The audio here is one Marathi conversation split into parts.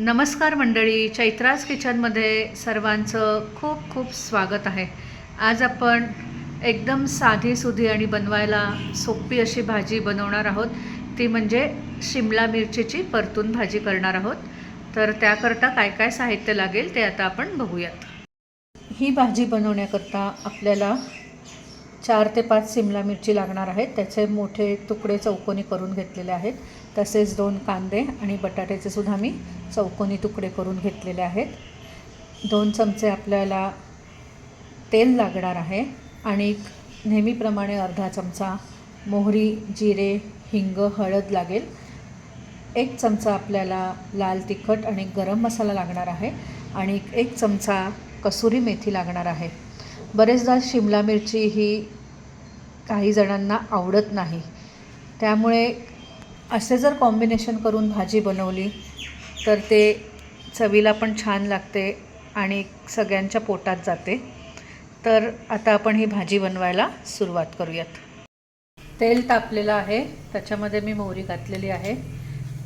नमस्कार मंडळी चैत्राज किचनमध्ये सर्वांचं खूप खूप स्वागत आहे. आज आपण एकदम साधी सुधी आणि बनवायला सोपी अशी भाजी बनवणार आहोत. ती म्हणजे शिमला मिरचीची परतून भाजी करणार आहोत. तर त्याकरता काय काय साहित्य लागेल ते आता आपण बघूयात. ही भाजी बनवण्याकरता आपल्याला चार ते पाच सिमला मिरची लागणार आहेत. त्याचे मोठे तुकडे चौकोनी करून घेतलेले आहेत. तसेच दोन कांदे आणि बटाट्याचे सुद्धा मी चौकोनी तुकडे करून घेतलेले आहेत. दोन चमचे आपल्याला तेल लागणार आहे आणि नेहमीप्रमाणे अर्धा चमचा मोहरी जिरे हिंग हळद लागेल. एक चमचा आपल्याला लाल तिखट आणि गरम मसाला लागणार आहे आणि एक चमचा कसुरी मेथी लागणार आहे. बरेचदा शिमला मिरची ही काही जणांना आवडत नाही. त्यामुळे असे जर कॉम्बिनेशन करून भाजी बनवली तर ते चवीला पण छान लागते आणि सगळ्यांच्या पोटात जाते. तर आता आपण ही भाजी बनवायला सुरुवात करूयात. तेल तापलेलं आहे. त्याच्यामध्ये मी मोहरी घातलेली आहे.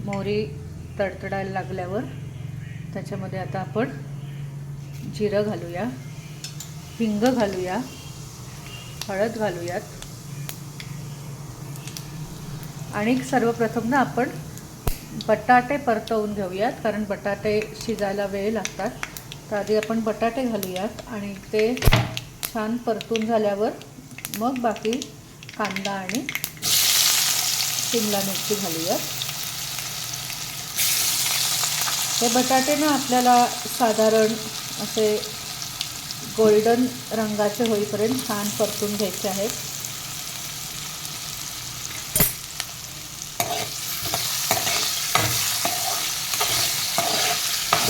मोहरी तडतडायला लागल्यावर त्याच्यामध्ये आता आपण जिरं घालूया हिंग घालूया हळद घालूयात. आणि सर्वप्रथम ना आपण बटाटे परतवून घेऊयात कारण बटाटे शिजायला वेळ लागतात. तर आधी आपण बटाटे घालूयात आणि ते छान परतून झाल्यावर मग बाकी कांदा आणि शिमला मिरची घालूयात. हे बटाटे ना आपल्याला साधारण असे गोल्डन रंगाचे होईपर्यंत छान परतून घ्यायचे आहेत.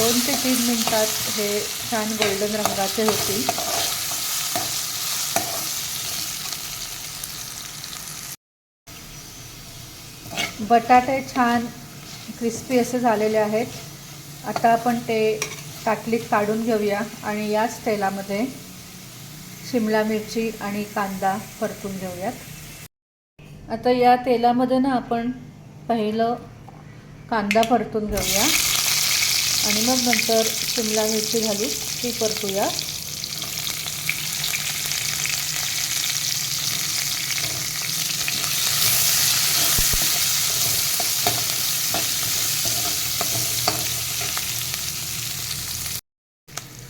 दोन ते तीन मिनटात हे छान गोल्डन रंगाचे होतील. बटाटे छान क्रिस्पी असे झालेले आहेत. आता आपण ते ताटलीत काढून घेऊया आणि याच तेलामध्ये शिमला मिरची आणि कांदा परतून घेऊयात. आता या तेलामध्ये ना आपण पहिलं कांदा परतून घेऊया. आणि मग नंतर शिमला मिरची घालू ती परतूया.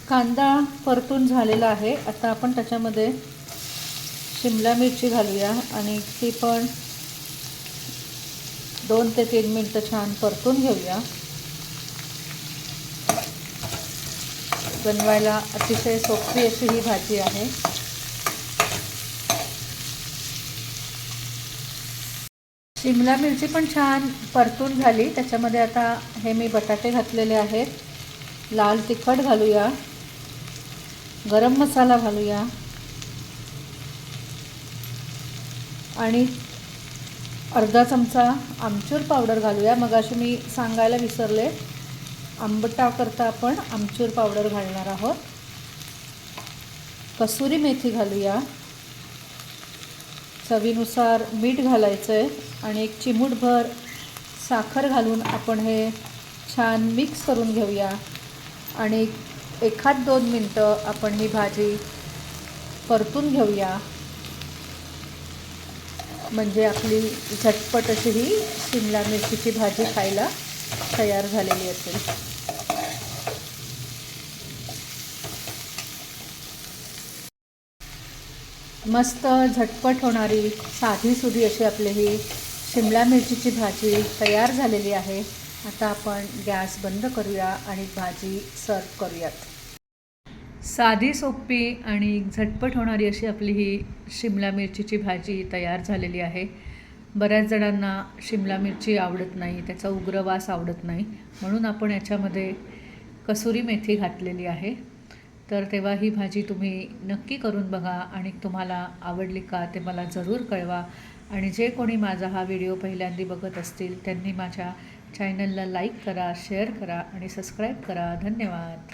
कांदा परतून झालेला आहे. आता आपण त्याच्यामध्ये शिमला मिरची घालूया आणि ती पण दोन ते तीन मिनटं छान परतून घेऊया. बनवायला अतिशय सोपी अशी ही भाजी आहे. शिमला मिरची पण छान परतून झाली. त्याच्यामध्ये आता हे मी बटाटे घातलेले आहेत. लाल तिखट घालूया. गरम मसाला घालूया. आणि अर्धा चमचा आमचूर पावडर घालूया. मग अशी मी सांगायला विसरले. आंबटाकरता आपण आमचूर पावडर घालणार आहोत. कसुरी मेथी घालूया. चवीनुसार मीठ घालायचं आहे आणि एक चिमूटभर साखर घालून आपण हे छान मिक्स करून घेऊया. आणि एखाद दोन मिनटं आपण ही भाजी परतून घेऊया. म्हणजे आपली झटपट अशी ही शिमला मिरचीची भाजी खायला तयार झालेली असेल. मस्त झटपट होणारी साधी सुधी अशी आपली ही शिमला मिरचीची भाजी तयार झालेली आहे. आता आपण गॅस बंद करूया आणि भाजी सर्व करूयात. साधी सोपी आणि झटपट होणारी अशी आपली ही शिमला मिरचीची भाजी तयार झालेली आहे. बऱ्याच जणांना शिमला मिरची आवडत नाही त्याचा उग्र वास आवडत नाही. म्हणून आपण याच्यामध्ये कसुरी मेथी घातलेली आहे. तर तेव्हा ही भाजी तुम्ही नक्की करून बघा आणि तुम्हाला आवडली का ते मला जरूर कळवा. आणि जे कोणी माझा हा व्हिडिओ पहिल्यांदा बघत असतील त्यांनी माझ्या चॅनलला लाईक करा शेअर करा आणि सबस्क्राईब करा. धन्यवाद.